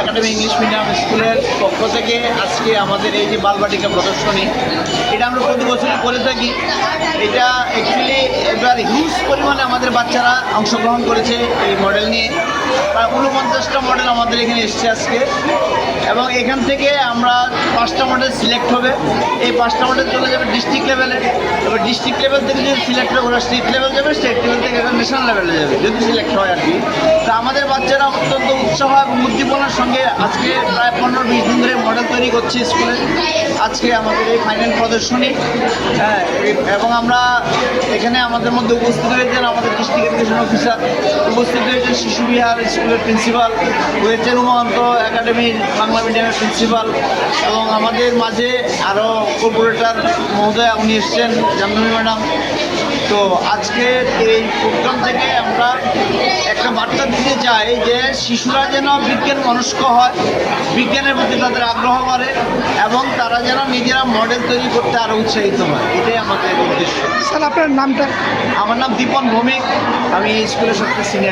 Academy English medium স্কুলের পক্ষ থেকে আজকে আমাদের এই যে বালবাটিকা প্রদর্শনী, এটা আমরা প্রতি বছরই করে থাকি। এটা অ্যাকচুয়ালি এবার হিউজ পরিমাণে আমাদের বাচ্চারা অংশগ্রহণ করেছে এই মডেল নিয়ে। প্রায় উনপঞ্চাশটা মডেল আমাদের এখানে এসছে আজকে। এবং এখান থেকে আমরা পাঁচটা মডেল সিলেক্ট হবে। এই পাঁচটা মডেল চলে যাবে ডিস্ট্রিক্ট লেভেলে ডিস্ট্রিক্ট লেভেল থেকে যদি সিলেক্ট হয়, ওরা স্টেট লেভেল যাবে স্টেট লেভেল থেকে এবার ন্যাশনাল লেভেলে যাবে, যদি সিলেক্ট হয় আর কি। তা আমাদের বাচ্চারা অত্যন্ত উৎসাহ এবং উদ্দীপনার সঙ্গে আজকে প্রায় পনেরো বিশ দিন ধরে মডেল তৈরি করছি স্কুলে। আজকে আমাদের এই ফাইনাল প্রদর্শনী। হ্যাঁ এবং আমরা এখানে আমাদের মধ্যে উপস্থিত হয়েছেন আমাদের ডিস্ট্রিক্ট অফিসার উপস্থিত রয়েছে শিশু বিহার স্কুলের প্রিন্সিপাল রয়েছেন উমান্ত একাডেমির বাংলা মিডিয়ামের প্রিন্সিপাল এবং আমাদের মাঝে আরও কর্পোরেটর মহোদয় উনি এসছেন, জাহ্নবী ম্যাডাম। তো আজকে এই প্রোগ্রাম থেকে আমরা একটা বার্তা দিতে চাই যে শিশুরা যেন বিজ্ঞান মনস্ক হয় বিজ্ঞানের প্রতি তাদের আগ্রহ করে এবং তারা যেন নিজেরা মডেল তৈরি করতে আরও উৎসাহিত হয়। এটাই আমাদের উদ্দেশ্য। স্যার আপনার নামটা? আমার নাম দীপন ভৌমিক। আমি এই স্কুলের সবচেয়ে সিনিয়র